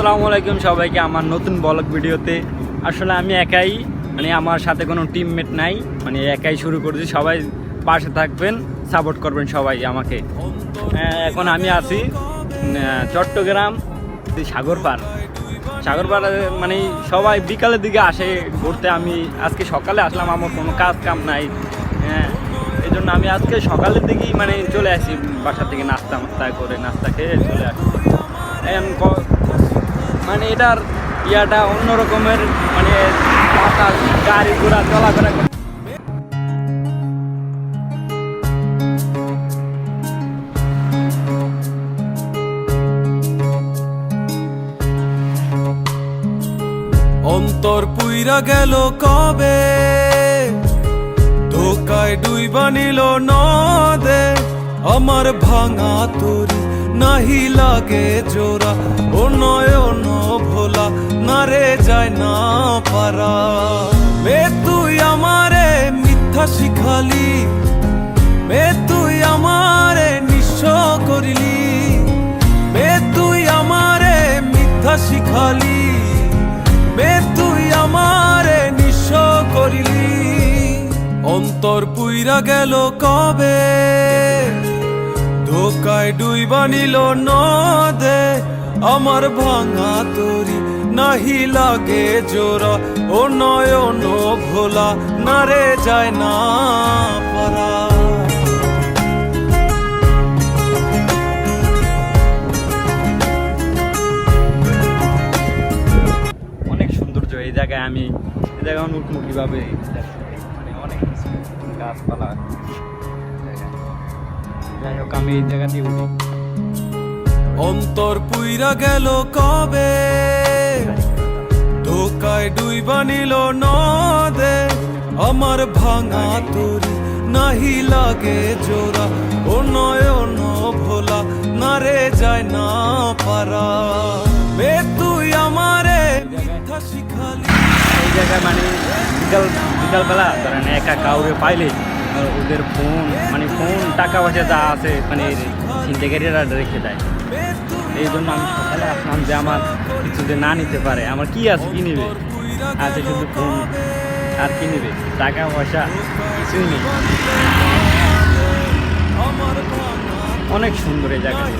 আসসালামু আলাইকুম সবাইকে আমার নতুন ব্লগ ভিডিওতে। আসলে আমি একাই মানে আমার সাথে কোনো টিমমেট নাই মানে একাই শুরু করেছি। সবাই পাশে থাকবেন সাপোর্ট করবেন সবাই আমাকে। হ্যাঁ, এখন আমি আছি চট্টগ্রাম সাগর পার। সাগর পার মানে সবাই বিকালের দিকে আসে ঘুরতে। আমি আজকে সকালে আসলাম আমার কোনো কাজ কাম নাই। হ্যাঁ এই জন্য আমি আজকে সকালের দিকেই মানে চলে আসি। বাসা থেকে নাস্তা মাস্তা করে নাস্তা খেয়ে চলে আসি। মানে এটার ইয়াটা অন্য রকমের মানে বাতাস, গাড়ি ঘোড়া চলাফেরা। অন্তর পুইরা গেল কবে ধোকায় ডুইবা নিল নদে আমার ভাঙা তরি নাহি লাগে জোড়া, ও নয়ন ভোলা, না রে যায় না পারা। মে তুই আমারে মিথ্যা শিখালি মে তুই আমারে নিঃস্ব করিলি মে তুই আমারে মিথ্যা শিখালি মে তুই আমারে নিঃস্ব করিলি। অন্তর পুইরা গেল কবে? ধোকায় ডুইবা নিল নদে, আমার ভাঙা তরি নাহি লাগে জোড়া ও নয়ন ভোলা, না রে যায় না পারা অনেক সৌন্দর্য এই জায়গায় আমি, এই জায়গায় কীভাবে মানে অনেক কিছু গাছপালা। যাই হোক আমি এই জায়গা দিয়ে উঠি। অন্তর পুইরা গেল কবে? ধোকায় ডুইবা নিল নদে। আমার ভাঙা তরি নাহি লাগে জোড়া। ও নয়ন ভোলা না রে যায় না পারা। বে তুই আমারে মিথ্যা শিখালি। এই জায়গায় মানে বিকাল বিকালবেলা ধরেন একা কাউরে পাইলে ওদের ফোন মানে ফোন টাকা পয়সা যা আছে মানে সিন্ডিকেটেরা রেখে দেয়। এই জন্য আমি সকালে আসলাম যে আমার কিছু যে না নিতে পারে, আমার কি আছে, কি নেবে? আছে শুধু ফোন আর কি নেবে? টাকা পয়সা, কিছুই নেই। অনেক সুন্দর এই জায়গাটা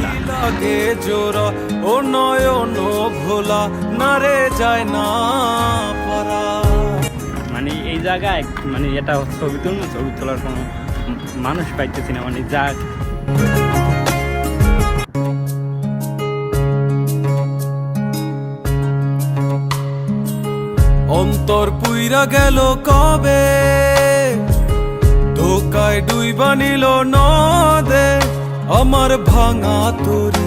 ও নয়ন ভোলা, না রে যায় না পারা মানে এই জায়গায় মানে এটা ছবি তুলবো ছবি তোলার কোনো মানুষ পাইতেছি না মানে যা অন্তর পুইরা গেল কবে? ধোকায় ডুইবা নিল নদে। আমার ভাঙা তরি